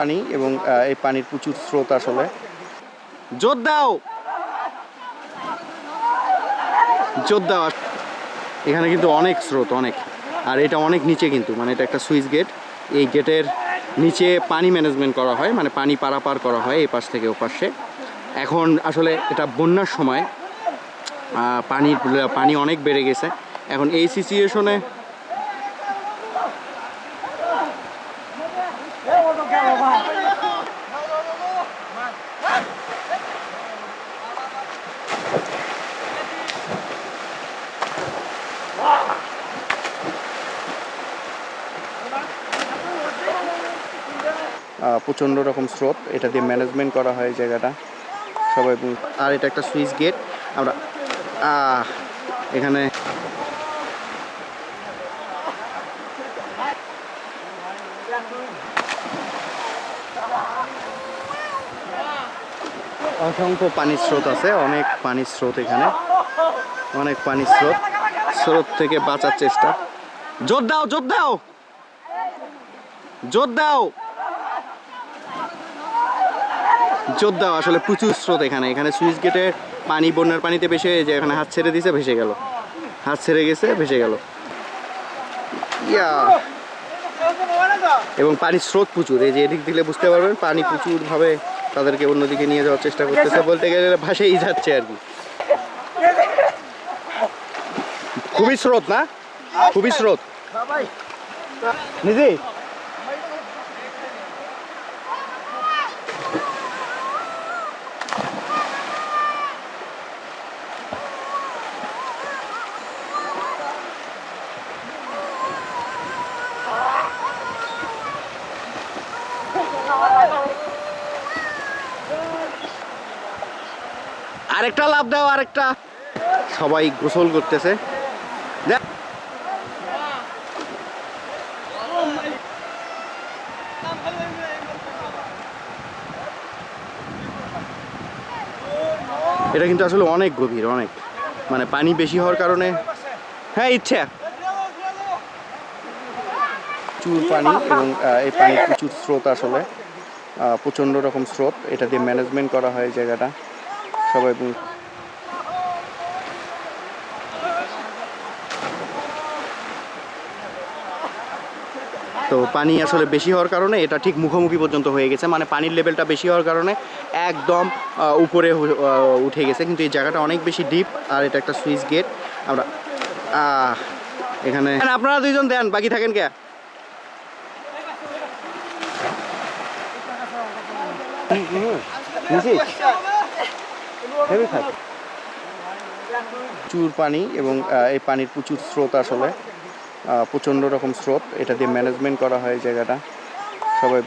পানি এবং এই পানির প্রচুর স্রোত আসলে। জোর দাও! জোর দাও! এখানে কিন্তু অনেক স্রোত, অনেক। আর এটা অনেক নিচে কিন্তু মানে এটা একটা সুইচ গেট। এই গেটের নিচে পানি ম্যানেজমেন্ট করা হয় মানে পানি পারাপার করা হয় এই পাশ থেকে ও পাশে এখন আসলে এটা বন্যার সময় পানির, পানি অনেক বেড়ে গেছে। এখন এই সিচুয়েশনে প্রচণ্ড রকম স্রোত। এটা দিয়ে ম্যানেজমেন্ট করা হয় জায়গাটা। সবাই আর এটা একটা সুইচ গেট। আমরা এখানে অসংখ্য পানির স্রোত আছে। অনেক পানির স্রোত এখানে। অনেক পানির স্রোত। স্রোত থেকে বাঁচার চেষ্টা। জোর দাও জোর দাও! জোর দাও! জোর দাও আসলে প্রচুর স্রোত এখানে। এখানে সুইচ গেটে পানি বন্যার পানিতে ভেসে যে এখানে হাত ছেড়ে দিয়েছে ভেসে গেল। হাত ছেড়ে গেছে ভেসে গেল। ইয়া। এবং পানির স্রোত প্রচুর। এই যে এদিক দিলে বুঝতে পারবেন পানি প্রচুরভাবে তাদেরকে অন্যদিকে নিয়ে যাওয়ার চেষ্টা করতেছে বলতে গেলে ভাসেই যাচ্ছে আর কি। খুবই স্রোত না? খুবই স্রোত। নিজে আরেকটা লাভ দাও, আরেকটা। সবাই গোসল করতেছে। এটা কিন্তু আসলে অনেক গভীর, অনেক। মানে পানি বেশি হওয়ার কারণে। হ্যাঁ ইচ্ছা। প্রচুর পানি এবং এই পানির প্রচুর স্রোত আসলে। প্রচণ্ড রকম স্রোত। এটা দিয়ে ম্যানেজমেন্ট করা হয় জায়গাটা। সবাই তো পানি আসলে বেশি হওয়ার কারণে এটা ঠিক মুখোমুখি পর্যন্ত হয়ে গেছে। মানে পানির লেভেলটা বেশি হওয়ার কারণে একদম উপরে উঠে গেছে। কিন্তু এই জায়গাটা অনেক বেশি ডিপ আর এটা একটা সুইচ গেট আমরা এখানে আপনারা দুইজন দেন, বাকি থাকেন কে? প্রচুর পানি এবং এই পানির প্রচুর স্রোত আসলে। প্রচণ্ড রকম স্রোত। এটা দিয়ে ম্যানেজমেন্ট করা হয় জায়গাটা। সবাই